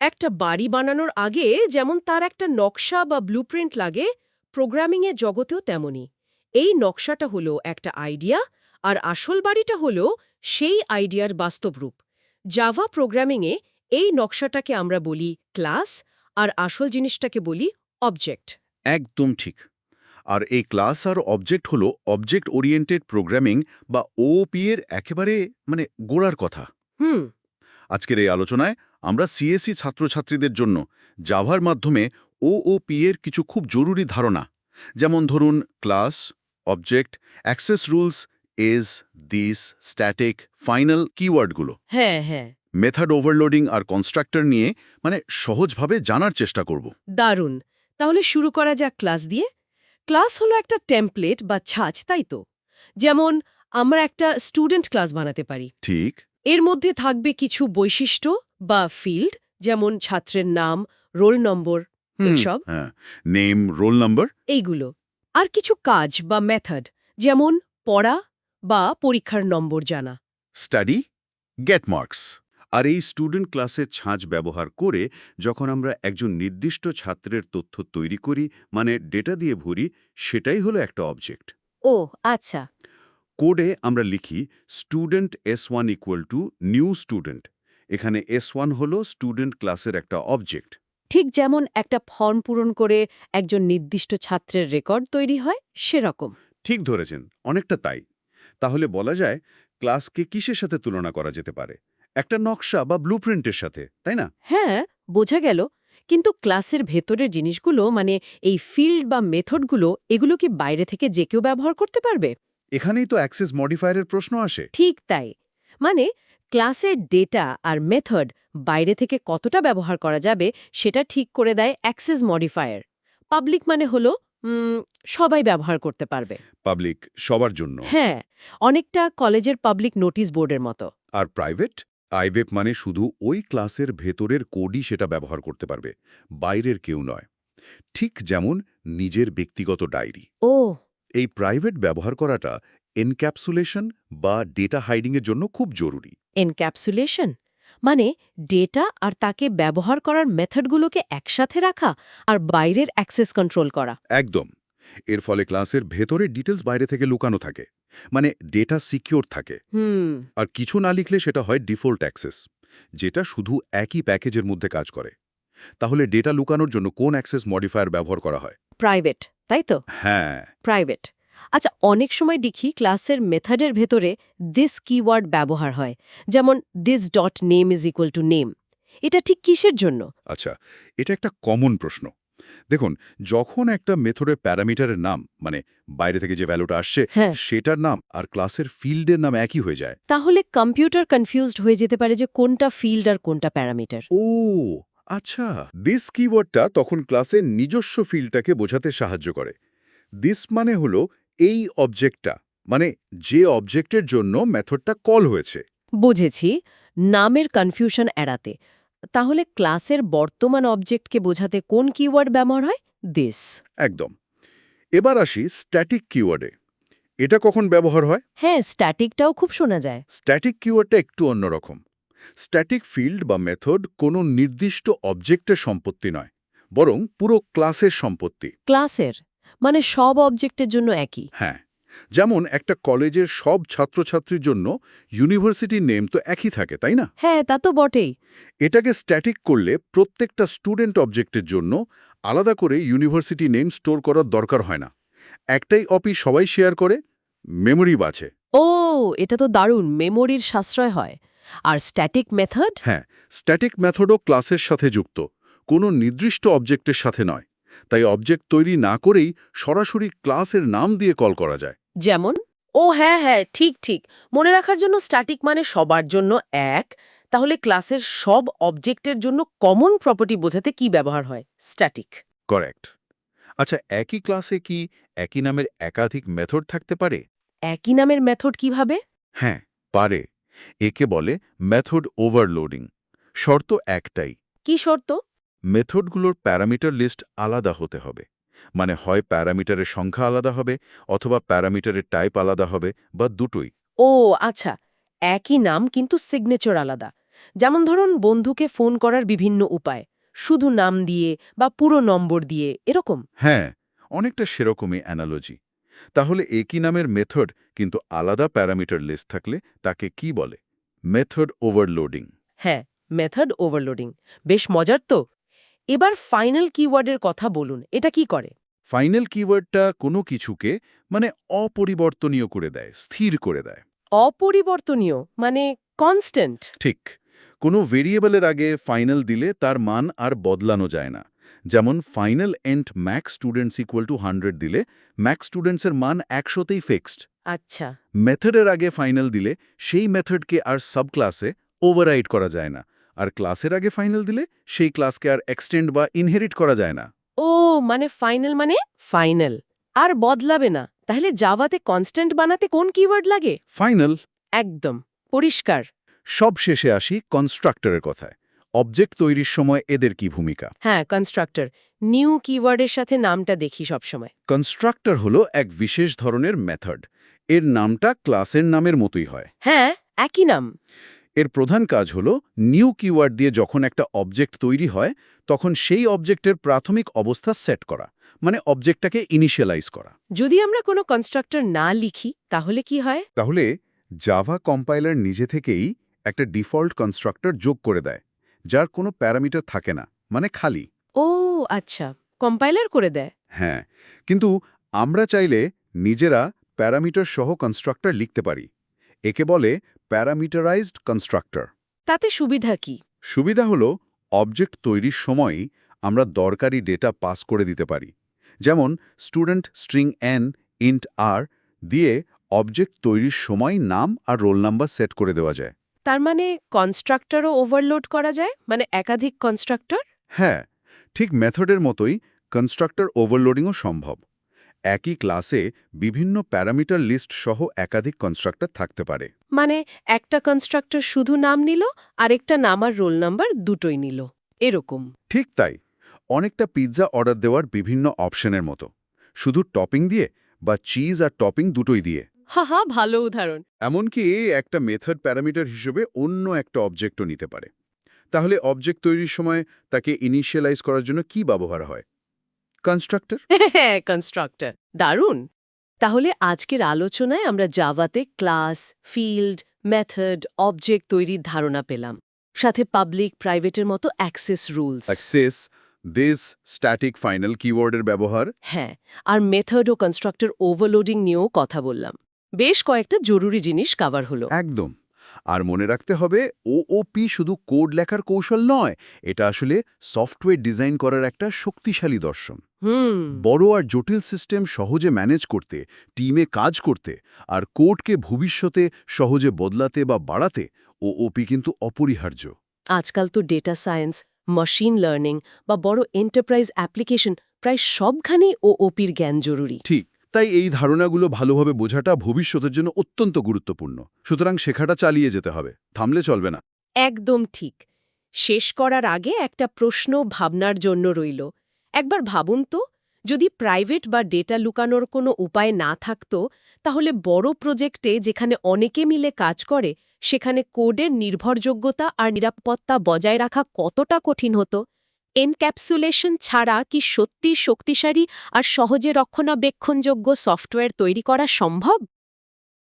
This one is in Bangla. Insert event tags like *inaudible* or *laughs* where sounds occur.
একটা বাড়ি বানানোর আগে যেমন তার একটা নকশা বা ব্লুপ্রিন্ট লাগে প্রোগ্রামিংয়ের জগতেও তেমনই। এই নকশাটা হলো একটা আইডিয়া আর আসল বাড়িটা হলো সেই আইডিয়ার বাস্তব রূপ। জাভা প্রোগ্রামিংয়ে এই নকশাটাকে আমরা বলি ক্লাস আর আসল জিনিসটাকে বলি অবজেক্ট একদম ঠিক। আর এই ক্লাস আর অবজেক্ট হলো অবজেক্ট ওরিয়েন্টেড প্রোগ্রামিং বা ওওপি এর একেবারে মানে গোড়ার কথা। হুম। আজকের এই আলোচনায় আমরা সিএসসি ছাত্রছাত্রীদের জন্য জাভার মাধ্যমে ওওপি এর কিছু খুব জরুরি ধারণা। যেমন ধরুন class object access rules as this static final কিওয়ার্ডগুলো হ্যাঁ হ্যাঁ। মেথড ওভারলোডিং আর কনস্ট্রাক্টর নিয়ে মানে সহজভাবে জানার চেষ্টা করব। দারুণ। তাহলে শুরু করা যাক ক্লাস দিয়ে। ক্লাস হলো একটা টেমপ্লেট বা ছাঁচ তাই তো? যেমন আমরা একটা স্টুডেন্ট ক্লাস বানাতে পারি। ঠিক। এর মধ্যে থাকবে কিছু বৈশিষ্ট্য বা ফিল্ড যেমন ছাত্রের নাম রোল নম্বর হ্যাঁ। নেম রোল নম্বর এইগুলো। আর কিছু কাজ বা মেথড যেমন পড়া বা পরীক্ষার নম্বর জানা। স্টাডি গেট মার্কস আর এই স্টুডেন্ট ক্লাসের ছাঁচ ব্যবহার করে যখন আমরা একজন নির্দিষ্ট ছাত্রের তথ্য তৈরি করি মানে ডেটা দিয়ে ভরি সেটাই হলো একটা অবজেক্ট ও আচ্ছা। কোডে আমরা লিখি student s one equal to new student এখানে এস ওয়ান হল স্টুডেন্ট ক্লাসের একটা অবজেক্ট ঠিক যেমন একটা ফর্ম পূরণ করে একজন নির্দিষ্ট ছাত্রের রেকর্ড তৈরি হয় সেরকম। ঠিক ধরেছেন অনেকটা তাই। তাহলে বলা যায় ক্লাসকে কিসের সাথে তুলনা করা যেতে পারে? একটা নকশা বা ব্লুপ্রিন্টের সাথে তাই না? হ্যাঁ বোঝা গেল। কিন্তু ক্লাসের ভেতরের জিনিসগুলো মানে এই ফিল্ড বা মেথডগুলো এগুলো কি বাইরে থেকে যে কেউ ব্যবহার করতে পারবে? এখানেই তো অ্যাক্সেস মডিফায়ারের প্রশ্ন আসে। ঠিক তাই। মানে ক্লাসের ডেটা আর মেথড বাইরে থেকে কতটা ব্যবহার করা যাবে সেটা ঠিক করে দেয় অ্যাক্সেস মডিফায়ার। পাবলিক মানে হলো সবাই ব্যবহার করতে পারবে। পাবলিক সবার জন্য। হ্যাঁ অনেকটা কলেজের পাবলিক নোটিশ বোর্ডের মতো। আর প্রাইভেট? আইভেপ মানে শুধু ওই ক্লাসের ভেতরের কোডই সেটা ব্যবহার করতে পারবে বাইরের কেউ নয়। ঠিক যেমন নিজের ব্যক্তিগত ডায়েরি। ও। এই প্রাইভেট ব্যবহার করাটা এনক্যাপসুলেশন বা ডেটা হাইডিংয়ের জন্য খুব জরুরি। এনক্যাপসুলেশন মানে ডেটা আর তাকে ব্যবহার করার মেথডগুলোকে একসাথে রাখা আর বাইরের অ্যাক্সেস কন্ট্রোল করা। একদম। এর ফলে ক্লাসের ভেতরে ডিটেলস বাইরে থেকে লুকানো থাকে মানে ডেটা সিকিওর থাকে। হুম। আর কিছু না লিখলে সেটা হয় ডিফল্ট অ্যাক্সেস যেটা শুধু একই প্যাকেজের মধ্যে কাজ করে। তাহলে ডেটা লুকানোর জন্য কোন অ্যাক্সেস মডিফায়ার ব্যবহার করা হয়? প্রাইভেট তাই তো? হ্যাঁ। প্রাইভেট আচ্ছা অনেক সময় দেখি ক্লাসের মেথডের ভেতরে দিস কিওয়ার্ড ব্যবহার হয়। যেমন this dot name is equal to name এটা ঠিক কিসের জন্য? আচ্ছা এটা একটা কমন প্রশ্ন। দেখুন যখন একটা মেথডের প্যারামিটারের নাম মানে বাইরে থেকে যে ভ্যালুটা আসছে হ্যাঁ। সেটার নাম আর ক্লাসের ফিল্ডের নাম একই হয়ে যায়। তাহলে কম্পিউটার কনফিউজড হয়ে যেতে পারে যে কোনটা ফিল্ড আর কোনটা প্যারামিটার। ও আচ্ছা। দিস কিওয়ার্ডটা তখন ক্লাসের নিজস্ব ফিল্ডটাকে বোঝাতে সাহায্য করে। দিস মানে হলো এই অবজেক্টটা মানে যে অবজেক্টের জন্য মেথডটা কল হয়েছে। বুঝেছি নামের কনফিউশন এড়াতে। তাহলে ক্লাসের বর্তমান অবজেক্টকে বোঝাতে কোন কিওয়ার্ড ব্যবহার হয়? দিস একদম। এবার আসি স্ট্যাটিক কিওয়ার্ডে এটা কখন ব্যবহার হয়? হ্যাঁ স্ট্যাটিকটাও খুব শোনা যায়। স্ট্যাটিক কিওয়ার্ডটা একটু অন্যরকম। স্ট্যাটিক ফিল্ড বা মেথড কোনো নির্দিষ্ট অবজেক্টের সম্পত্তি নয় বরং পুরো ক্লাসের সম্পত্তি। ক্লাসের মানে সব অবজেক্টের জন্য একই। হ্যাঁ যেমন একটা কলেজের সব ছাত্রছাত্রীর জন্য ইউনিভার্সিটির নেম তো একই থাকে তাই না? হ্যাঁ তা তো বটেই। এটাকে স্ট্যাটিক করলে প্রত্যেকটা স্টুডেন্ট অবজেক্টের জন্য আলাদা করে ইউনিভার্সিটি নেম স্টোর করার দরকার হয় না। একটাই অপি সবাই শেয়ার করে মেমোরি বাছে ও এটা তো দারুণ মেমোরির সাশ্রয় হয়। আর স্ট্যাটিক মেথড হ্যাঁ স্ট্যাটিক মেথডও ক্লাসের সাথে যুক্ত কোনো নির্দিষ্ট অবজেক্টের সাথে নয়। তাই অবজেক্ট তৈরি না করেই সরাসরি ক্লাসের নাম দিয়ে কল করা যায়। যেমন ও হ্যাঁ হ্যাঁ ঠিক ঠিক। মনে রাখার জন্য স্ট্যাটিক মানে সবার জন্য এক। তাহলে ক্লাসের সব অবজেক্টের জন্য কমন প্রপার্টি বোঝাতে কি ব্যবহার হয়? স্ট্যাটিক করেক্ট আচ্ছা একই ক্লাসে কি একই নামের একাধিক মেথড থাকতে পারে? একই নামের মেথড কীভাবে? হ্যাঁ পারে। একে বলে মেথড ওভারলোডিং শর্ত একটাই। কি শর্ত? মেথডগুলোর প্যারামিটার লিস্ট আলাদা হতে হবে। মানে হয় প্যারামিটারের সংখ্যা আলাদা হবে অথবা প্যারামিটারের টাইপ আলাদা হবে বা দুটোই। ও আচ্ছা। একই নাম কিন্তু সিগনেচার আলাদা। যেমন ধরুন বন্ধুকে ফোন করার বিভিন্ন উপায়। শুধু নাম দিয়ে বা পুরো নম্বর দিয়ে এরকম? হ্যাঁ অনেকটা সেরকমই অ্যানালজি তাহলে একই নামের মেথড কিন্তু আলাদা প্যারামিটার লিস্ট থাকলে তাকে কি বলে? Method overloading. হ্যাঁ মেথড ওভারলোডিং। বেশ মজার তো। এবার ফাইনাল কিওয়ার্ডের কথা বলুন এটা কি করে? ফাইনাল কিওয়ার্ডটা কোনো কিছুকে মানে অপরিবর্তনীয় করে দেয় স্থির করে দেয়। অপরিবর্তনীয় মানে কনস্ট্যান্ট ঠিক কোনো ভেরিয়েবলের আগে ফাইনাল দিলে তার মান আর বদলানো যায় না। যেমন final int max students equal to hundred দিলে ম্যাক্স স্টুডেন্টসের মান একশোতেই ফিক্সড আচ্ছা। মেথডের আগে ফাইনাল দিলে সেই মেথডকে আর সাব ক্লাসে ওভাররাইড করা যায় না। আর ক্লাসের আগে ফাইনাল দিলে সেই ক্লাসকে আর এক্সটেন্ড বা ইনহেরিট করা যায় না। ও মানে ফাইনাল মানে ফাইনাল। আর বদলাবে না। তাহলে জাভাতে কনস্ট্যান্ট বানাতে কোন কিওয়ার্ড লাগে? ফাইনাল। একদম। পরিষ্কার। সব শেষে আসি কনস্ট্রাক্টরের কথায়। অবজেক্ট তৈরির সময় এদের কি ভূমিকা? হ্যাঁ কনস্ট্রাক্টর। নিউ কিওয়ার্ডের সাথে নামটা দেখি সবসময়। কনস্ট্রাক্টর হলো এক বিশেষ ধরনের মেথড। এর নামটা ক্লাসের নামের মতোই হয়। হ্যাঁ একই নাম। এর প্রধান কাজ হল নিউ কিওয়ার্ড দিয়ে যখন একটা অবজেক্ট তৈরি হয় তখন সেই অবজেক্টের প্রাথমিক অবস্থা সেট করা মানে অবজেক্টটাকে ইনিশিয়ালাইজ করা। যদি আমরা কোনো কনস্ট্রাক্টর না লিখি তাহলে কি হয়? তাহলে জাভা কম্পাইলার নিজে থেকেই একটা ডিফল্ট কনস্ট্রাক্টর যোগ করে দেয় যার কোনো প্যারামিটার থাকে না মানে খালি। ও আচ্ছা কম্পাইলার করে দেয়। হ্যাঁ কিন্তু আমরা চাইলে নিজেরা প্যারামিটার সহ কনস্ট্রাক্টর লিখতে পারি। একে বলে প্যারামিটারাইজড কনস্ট্রাক্টর। তাতে সুবিধা কি? সুবিধা হলো অবজেক্ট তৈরির সময়ই আমরা দরকারি ডেটা পাস করে দিতে পারি। যেমন student string n int r দিয়ে অবজেক্ট তৈরির সময় নাম আর রোল নাম্বার সেট করে দেওয়া যায়। তার মানে কনস্ট্রাক্টরও ওভারলোড করা যায়? মানে একাধিক কনস্ট্রাক্টর? হ্যাঁ ঠিক মেথডের মতোই কনস্ট্রাক্টর ওভারলোডিংও সম্ভব। একই ক্লাসে বিভিন্ন প্যারামিটার লিস্ট সহ একাধিক কনস্ট্রাক্টর থাকতে পারে। মানে একটা কনস্ট্রাক্টর শুধু নাম নিল আরেকটা নাম আর রোল নাম্বার দুটোই নিল। এরকম। ঠিক তাই। অনেকটা পিৎজা অর্ডার দেওয়ার বিভিন্ন অপশনের মতো। শুধু টপিং দিয়ে বা চিজ আর টপিং দুটোই দিয়ে। হা হা ভালো উদাহরণ। এমনকি একটা মেথড প্যারামিটার হিসেবে অন্য একটা অবজেক্টও নিতে পারে। তাহলে অবজেক্ট তৈরির সময় তাকে ইনিশিয়ালাইজ করার জন্য কি ব্যবহার হয়? কনস্ট্রাক্টর? *laughs* হ্যাঁ কনস্ট্রাক্টর। দারুণ। তাহলে আজকের আলোচনায় আমরা জাভাতে ক্লাস ফিল্ড মেথড অবজেক্ট তৈরির ধারণা পেলাম। সাথে পাবলিক প্রাইভেটের মতো access rules. Access this static final কিওয়ার্ডের ব্যবহার। হ্যাঁ আর মেথড ও কনস্ট্রাক্টর ওভারলোডিং নিয়েও কথা বললাম। বেশ কয়েকটা জরুরি জিনিস কাভার হলো। একদম। আর মনে রাখতে হবে ওওপি শুধু কোড লেখার কৌশল নয় এটা আসলে সফটওয়্যার ডিজাইন করার একটা শক্তিশালী দর্শন। হুম। বড় আর জটিল সিস্টেম সহজে ম্যানেজ করতে টিমে কাজ করতে আর কোডকে ভবিষ্যতে সহজে বদলাতে বা বাড়াতে ওওপি কিন্তু অপরিহার্য। আজকাল তো ডেটা সায়েন্স মেশিন লার্নিং বা বড় এন্টারপ্রাইজ অ্যাপ্লিকেশন প্রায় সবখানেই ও ওপির জ্ঞান জরুরি। ঠিক। তাই এই ধারণাগুলো ভালোভাবে বোঝাটা ভবিষ্যতের জন্য অত্যন্ত গুরুত্বপূর্ণ। সুতরাং শেখাটা চালিয়ে যেতে হবে। থামলে চলবে না। একদম ঠিক। শেষ করার আগে একটা প্রশ্ন ভাবনার জন্য রইল। একবার ভাবুন তো, যদি প্রাইভেট বা ডেটা লুকানোর কোনো উপায় না থাকত, তাহলে বড় প্রজেক্টে যেখানে অনেকে মিলে কাজ করে, সেখানে কোডের নির্ভরযোগ্যতা আর নিরাপত্তা বজায় রাখা কতটা কঠিন হতো? এনক্যাপসুলেশন ছাড়া কি সত্যি শক্তিশালী আর সহজে রক্ষণাবেক্ষণযোগ্য সফটওয়্যার তৈরি করা সম্ভব?